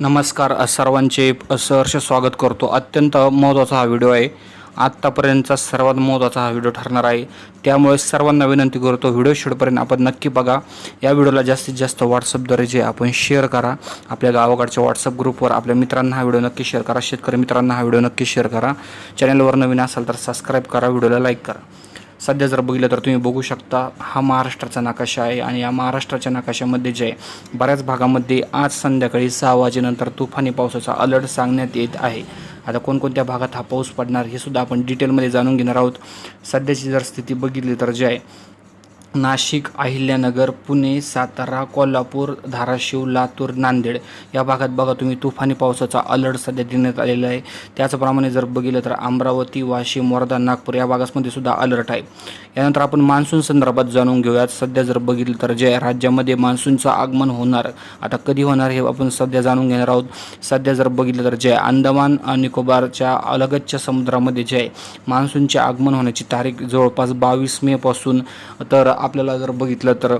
नमस्कार सर्वांचे सहर्ष स्वागत करतो. अत्यंत महत्त्वाचा हा व्हिडिओ आहे. आत्तापर्यंतचा सर्वात महत्त्वाचा हा व्हिडिओ ठरणार आहे. त्यामुळे सर्वांना विनंती करतो व्हिडिओ शेवटपर्यंत आपण नक्की बघा. या व्हिडिओला जास्तीत जास्त व्हॉट्सअपद्वारे जे आपण शेअर करा. आपल्या गावाकडच्या व्हॉट्सअप ग्रुपवर आपल्या मित्रांना हा व्हिडिओ नक्की शेअर करा. शेतकरी मित्रांना हा व्हिडिओ नक्की शेअर करा. चॅनलवर नवीन असाल तर सबस्क्राईब करा. व्हिडिओला लाईक करा. सध्या जर बघितलं तर तुम्ही बघू शकता हा महाराष्ट्राचा नकाशा आहे आणि या महाराष्ट्राच्या नकाशामध्ये जे आहे, बऱ्याच भागामध्ये आज संध्याकाळी सहा वाजेनंतर तुफानी पावसाचा अलर्ट सांगण्यात येत आहे. आता कोणकोणत्या भागात हा पाऊस पडणार हे सुद्धा आपण डिटेलमध्ये जाणून घेणार आहोत. सध्याची जर स्थिती बघितली तर जे आहे नाशिक अहिल्यानगर पुणे सातारा कोल्हापूर धाराशिव लातूर नांदेड या भागात बघा तुम्ही तुफानी पावसाचा अलर्ट सध्या देण्यात आलेला आहे. त्याचप्रमाणे जर बघितलं तर अमरावती वाशिम वर्धा नागपूर या भागामध्ये सुद्धा अलर्ट आहे. यानंतर आपण मान्सून संदर्भात जाणून घेऊयात. सध्या जर बघितलं तर जे राज्यामध्ये मान्सूनचं आगमन होणार आता कधी होणार हे आपण सध्या जाणून घेणार आहोत. सध्या जर बघितलं तर जे अंदमान आणि निकोबारच्या अलगतच्या समुद्रामध्ये जे आहे मान्सूनचे आगमन होण्याची तारीख जवळपास बावीस मेपासून तर आपल्याला जर बघितलं तर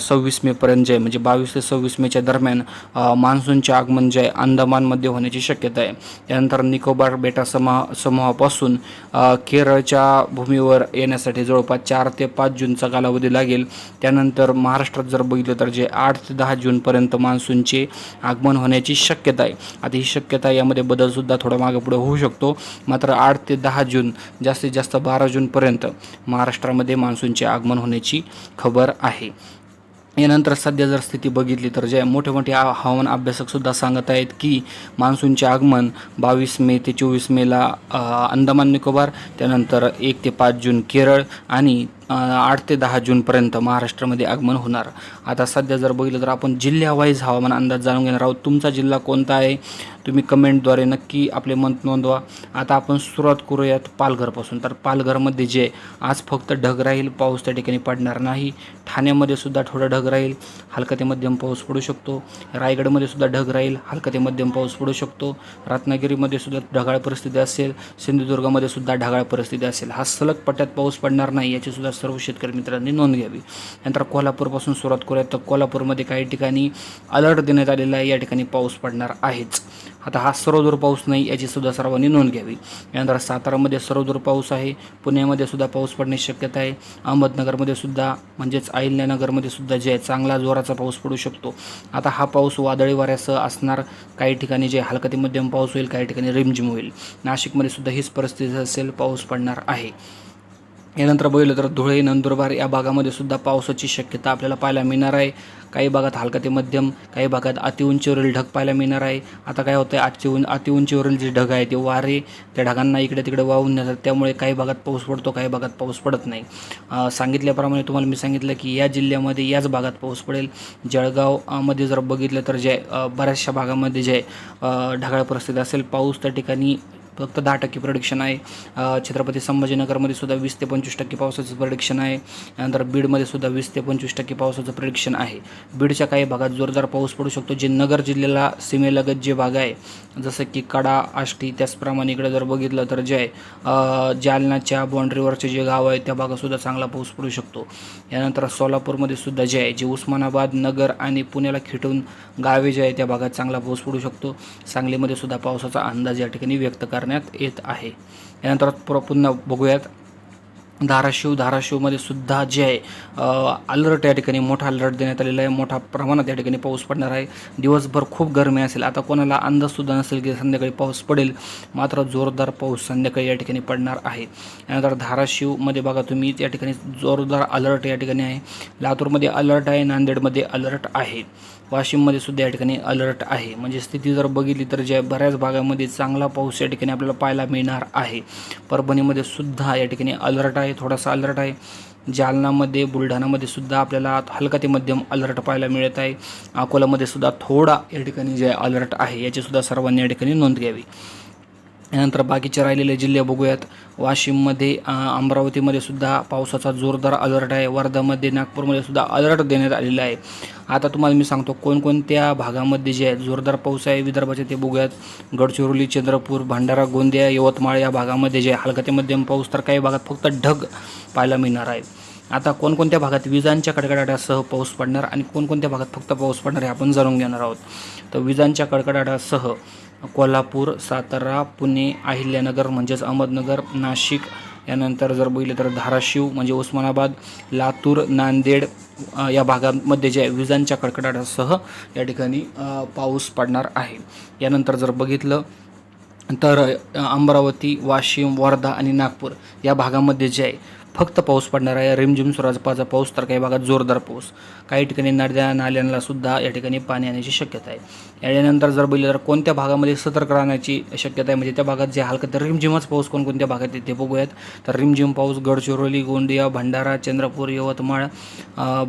सव्वीस मेपर्यंत जे आहे म्हणजे बावीस ते सव्वीस मेच्या दरम्यान मान्सूनचे आगमन जे आहे अंदमानमध्ये होण्याची शक्यता आहे. त्यानंतर निकोबार बेटा समूह समूहापासून केरळच्या भूमीवर येण्यासाठी जवळपास चार ते पाच जूनचा कालावधी लागेल. त्यानंतर महाराष्ट्रात जर बघितलं तर जे आठ ते दहा जूनपर्यंत मान्सूनचे आगमन होण्याची शक्यता आहे. आता ही शक्यता यामध्ये बदलसुद्धा थोडा मागे पुढे होऊ शकतो. मात्र आठ ते दहा जून जास्तीत जास्त बारा जूनपर्यंत महाराष्ट्रामध्ये मान्सूनचे आगमन होण्याची खबर आहे. यानंतर सध्या जर स्थिती बघितली तर जे मोठे मोठे हवामान अभ्यासक सुद्धा सांगत आहेत की मान्सूनचे आगमन बावीस मे ते चोवीस मेला अंदमान निकोबार त्यानंतर एक ते पाच जून केरळ आणि आठ ते दहा जूनपर्यंत महाराष्ट्रामध्ये आगमन होणार. आता सध्या जर बघितलं तर आपण जिल्ह्यावाईज हवामान अंदाज जाणून घेणार आहोत. तुमचा जिल्हा कोणता आहे? तुम्ही कमेंटद्वारे नक्की आपले मत नोंदवा. आता आपण सुरुवात करूयात पालघरपासून. तर पालघरमध्ये जे आज फक्त ढग राहील पाऊस त्या ठिकाणी पडणार नाही. ठाण्यामध्ये सुद्धा थोडं ढग राहील हलका ते मध्यम पाऊस पडू शकतो. रायगडमध्ये सुद्धा ढग राहील हलका ते मध्यम पाऊस पडू शकतो. रत्नागिरीमध्ये सुद्धा ढगाळ परिस्थिती असेल सिंधुदुर्गामध्ये सुद्धा ढगाळ परिस्थिती असेल. हा सलग पट्ट्यात पाऊस पडणार नाही याची सुद्धा सर्व शेतकरी मित्रांनी नोंद घ्यावी. नंतर कोल्हापूरपासून सुरुवात करूयात. तर कोल्हापूरमध्ये काही ठिकाणी अलर्ट देण्यात आलेला आहे. या ठिकाणी पाऊस पडणार आहेच. आता हा सर्वदूर पाऊस नाही याची सुद्धा सर्वांनी नोंद घ्यावी. यानंतर सातारामध्ये सर्वदूर पाऊस आहे. पुण्यामध्ये सुद्धा पाऊस पडण्याची शक्यता आहे. अहमदनगरमध्ये सुद्धा म्हणजेच अहिल्यानगरमध्ये सुद्धा जे आहे चांगला जोराचा पाऊस पडू शकतो. आता हा पाऊस वादळी वाऱ्यासह असणार. काही ठिकाणी जे हलका ते मध्यम पाऊस होईल काही ठिकाणी रिमझिम होईल. नाशिकमध्ये सुद्धा हीच परिस्थिती असेल पाऊस पडणार आहे. यानंतर बघितलं तर धुळे नंदुरबार या भागामध्ये सुद्धा पावसाची शक्यता आपल्याला पाहायला मिळणार आहे. काही भागात हलका ते मध्यम काही भागात अतिउंचीवरील ढग पाहायला मिळणार आहे. आता काय होतं आहे अति उं अतिउंचीवरील जे ढग आहे ते वारे त्या ढगांना इकडे तिकडे वाहून नेतात. त्यामुळे काही भागात पाऊस पडतो काही भागात पाऊस पडत नाही. सांगितल्याप्रमाणे तुम्हाला मी सांगितलं की या जिल्ह्यामध्ये याच भागात पाऊस पडेल. जळगावमध्ये जर बघितलं तर जे बऱ्याचशा भागामध्ये जे ढगाळ परिस्थिती असेल पाऊस त्या ठिकाणी फक्त दहा टक्के प्रोडिक्शन आहे. छत्रपती संभाजीनगरमध्ये सुद्धा वीस ते पंचवीस टक्के पावसाचं प्रोडिक्शन आहे. नंतर बीडमध्ये सुद्धा वीस ते पंचवीस टक्के पावसाचं प्रोडिक्शन आहे. बीडच्या काही भागात जोरदार पाऊस पडू शकतो. जे नगर जिल्ह्याला सीमेलगत जे भाग आहे जसं की कडा आष्टी त्याचप्रमाणे इकडे जर बघितलं तर जे आहे जालनाच्या बाँड्रीवरचे जे गाव आहे त्या भागातसुद्धा चांगला पाऊस पडू शकतो. यानंतर सोलापूरमध्ये सुद्धा जे आहे जे उस्मानाबाद नगर आणि पुण्याला खिटून गावे जे आहे त्या भागात चांगला पाऊस पडू शकतो. सांगलीमध्ये सुद्धा पावसाचा अंदाज या ठिकाणी व्यक्त करण्यात येत आहे. यानंतर पुर- पुन्हा बघूयात. धाराशिव धाराशिवमध्ये सुद्धा जे आहे अलर्ट या ठिकाणी मोठा अलर्ट देण्यात आलेला आहे. मोठा प्रमाणात या ठिकाणी पाऊस पडणार आहे. दिवसभर खूप गरमी असेल. आता कोणाला अंदाजसुद्धा नसेल की संध्याकाळी पाऊस पडेल. मात्र जोरदार पाऊस संध्याकाळी या ठिकाणी पडणार आहे. यानंतर धाराशिवमध्ये बघा तुम्ही या ठिकाणी जोरदार अलर्ट या ठिकाणी आहे. लातूरमध्ये अलर्ट आहे. नांदेडमध्ये अलर्ट आहे. वाशिममध्ये सुद्धा या ठिकाणी अलर्ट आहे. म्हणजे स्थिती जर बघितली तर ज्या बऱ्याच भागामध्ये चांगला पाऊस या ठिकाणी आपल्याला पाहायला मिळणार आहे. परभणीमध्ये सुद्धा या ठिकाणी अलर्ट आहे थोडासा अलर्ट आहे. जालनामध्ये बुलढाणामध्ये सुद्धा आपल्याला हलका ते मध्यम अलर्ट पाहायला मिळत आहे. अकोलामध्ये सुद्धा थोडा या ठिकाणी जे अलर्ट आहे याचीसुद्धा सर्वांनी या ठिकाणी नोंद घ्यावी. यानंतर बाकीचे राहिलेले जिल्हे बघूयात. वाशिममध्ये अमरावतीमध्ये सुद्धा पावसाचा जोरदार अलर्ट आहे. वर्धामध्ये नागपूरमध्ये सुद्धा अलर्ट देण्यात आलेला आहे. आता तुम्हाला मी सांगतो कोणकोणत्या भागामध्ये जे आहे जोरदार पाऊस आहे विदर्भाचे ते बघूयात. गडचिरोली चंद्रपूर भंडारा गोंदिया यवतमाळ या भागामध्ये जे आहे हलका ते मध्यम पाऊस तर काही भागात फक्त ढग पाहायला मिळणार आहे. आता कोणकोणत्या भागात विजांच्या कडकडाटासह पाऊस पडणार आणि कोणकोणत्या भागात फक्त पाऊस पडणार हे आपण जाणून घेणार आहोत. तर विजांच्या कडकडाटासह कोल्हापूर सातारा पुणे अहिल्यानगर म्हणजेच अहमदनगर नाशिक यानंतर जर बघितलं तर धाराशिव म्हणजे उस्मानाबाद लातूर नांदेड या भागामध्ये जे आहे विजांच्या कडकडाटासह या ठिकाणी पाऊस पडणार आहे. यानंतर जर बघितलं तर अमरावती वाशिम वर्धा आणि नागपूर या भागामध्ये जे आहे फक्त पाऊस पडणार आहे. रिमझिम स्वराजपाचा पाऊस तर काही भागात जोरदार पाऊस. काही ठिकाणी नद्या नाल्यांना सुद्धा या ठिकाणी पाणी येण्याची शक्यता आहे. यानंतर जर बोलले तर कोणत्या भागामध्ये सतर्क राहण्याची शक्यता आहे? म्हणजे त्या भागात जे हलकं तर रिमझिमच पाऊस कोणकोणत्या भागात येते बघूयात. तर रिमझिम पाऊस गडचिरोली गोंदिया भंडारा चंद्रपूर यवतमाळ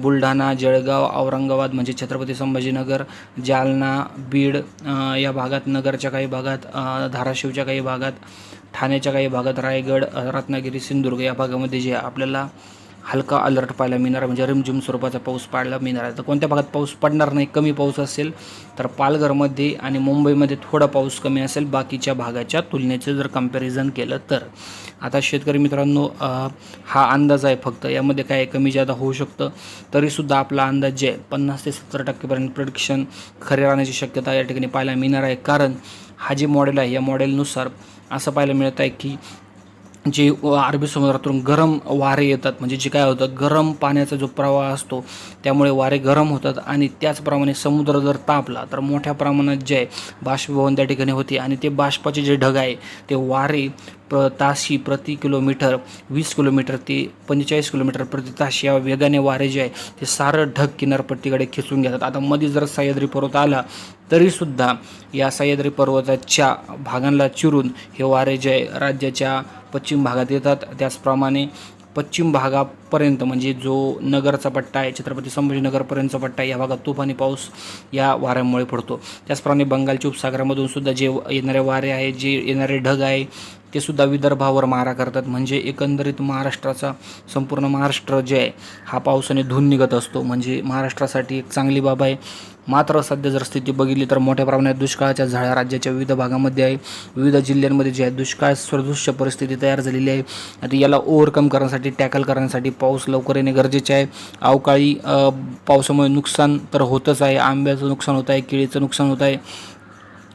बुलढाणा जळगाव औरंगाबाद म्हणजे छत्रपती संभाजीनगर जालना बीड या भागात नगरच्या काही भागात धाराशिवच्या काही भागात ठाण्याच्या काही भागात रायगड रत्नागिरी सिंधुदुर्ग या भागामध्ये जे आपल्याला हलका अलर्ट पाहायला मिळणार म्हणजे रिमझिम स्वरूपाचा पाऊस पाहायला मिळणार आहे. तर कोणत्या भागात पाऊस पडणार नाही कमी पाऊस असेल तर पालघरमध्ये आणि मुंबईमध्ये थोडा पाऊस कमी असेल बाकीच्या भागाच्या तुलनेचं जर कंपॅरिझन केलं तर. आता शेतकरी मित्रांनो हा अंदाज आहे फक्त यामध्ये काय कमी जादा होऊ शकतं तरीसुद्धा आपला अंदाज जे आहे पन्नास ते सत्तर टक्केपर्यंत प्रिडिक्शन खरे राहण्याची शक्यता या ठिकाणी पाहायला मिळणार आहे. कारण हा जे मॉडेल आहे या मॉडेलनुसार असं पाहायला मिळत आहे की जे अरबी समुद्रातून गरम वारे येतात म्हणजे जे काय होतं गरम पाण्याचा जो प्रवाह असतो त्यामुळे वारे गरम होतात आणि त्याचप्रमाणे समुद्र जर तापला तर मोठ्या प्रमाणात जे आहे बाष्पभवन त्या ठिकाणी होते आणि ते बाष्पाचे जे ढग आहे ते वारे प्र ताशी प्रति किलोमीटर वीस किलोमीटर ते पंचेचाळीस किलोमीटर प्रति तास या वेगाने वारे जे आहे ते सारं ढग किनारपट्टीकडे खेचून घेतात. आता मध्ये जर सह्याद्री पर्वत आला तरीसुद्धा या सह्याद्री पर्वताच्या भागांना चिरून हे वारे जे आहे राज्याच्या पश्चिम भागात येतात. त्याचप्रमाणे पश्चिम भागापर्यंत म्हणजे जो नगरचा पट्टा आहे छत्रपती संभाजीनगरपर्यंतचा पट्टा आहे या भागात तुफानी पाऊस या वाऱ्यामुळे पडतो. त्याचप्रमाणे बंगालच्या उपसागरामधून सुद्धा जे येणारे वारे आहे जे येणारे ढग आहे ते सुद्धा विदर्भावर मारा करतात. म्हणजे एकंदरीत महाराष्ट्राचा संपूर्ण महाराष्ट्र जे आहे हा पावसाने धुऊन निघत असतो. म्हणजे महाराष्ट्रासाठी एक चांगली बाब आहे. मात्र सध्या जर स्थिती बघितली तर मोठ्या प्रमाणात दुष्काळाच्या झाळ्या राज्याच्या विविध भागामध्ये आहे. विविध जिल्ह्यांमध्ये जे आहे दुष्काळ सदृश्य परिस्थिती तयार झालेली आहे. आता याला ओव्हरकम करण्यासाठी टॅकल करण्यासाठी पाऊस लवकर येणे गरजेचे आहे. अवकाळी पावसामुळे नुकसान तर होतच आहे. आंब्याचं नुकसान होत आहे केळीचं नुकसान होत आहे.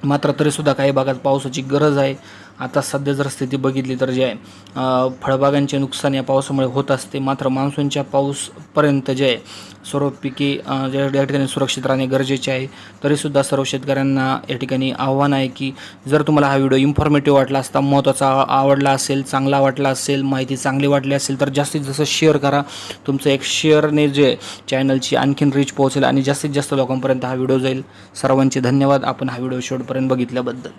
मात्र तरीसुद्धा काही भागात पावसाची गरज आहे. आता सध्या जर स्थिती बघितली तर जे आहे फळबागांचे नुकसान या पावसामुळे होत असते मात्र मान्सूनच्या पाऊसपर्यंत जे आहे सर्व पिके जे ज्या या ठिकाणी सुरक्षित राहणे गरजेचे आहे तरीसुद्धा सर्व शेतकऱ्यांना या ठिकाणी आव्हान आहे की जर तुम्हाला हा व्हिडिओ इन्फॉर्मेटिव्ह वाटला असता महत्त्वाचा आवडला असेल चांगला वाटला असेल माहिती चांगली वाटली असेल तर जास्तीत जास्त शेअर करा. तुमचं एक शेअरने जे चॅनलची आणखीन रीच पोहोचेल आणि जास्तीत जास्त लोकांपर्यंत हा व्हिडिओ जाईल. सर्वांचे धन्यवाद. आपण हा व्हिडिओ शेवटपर्यंत बघितल्याबद्दल.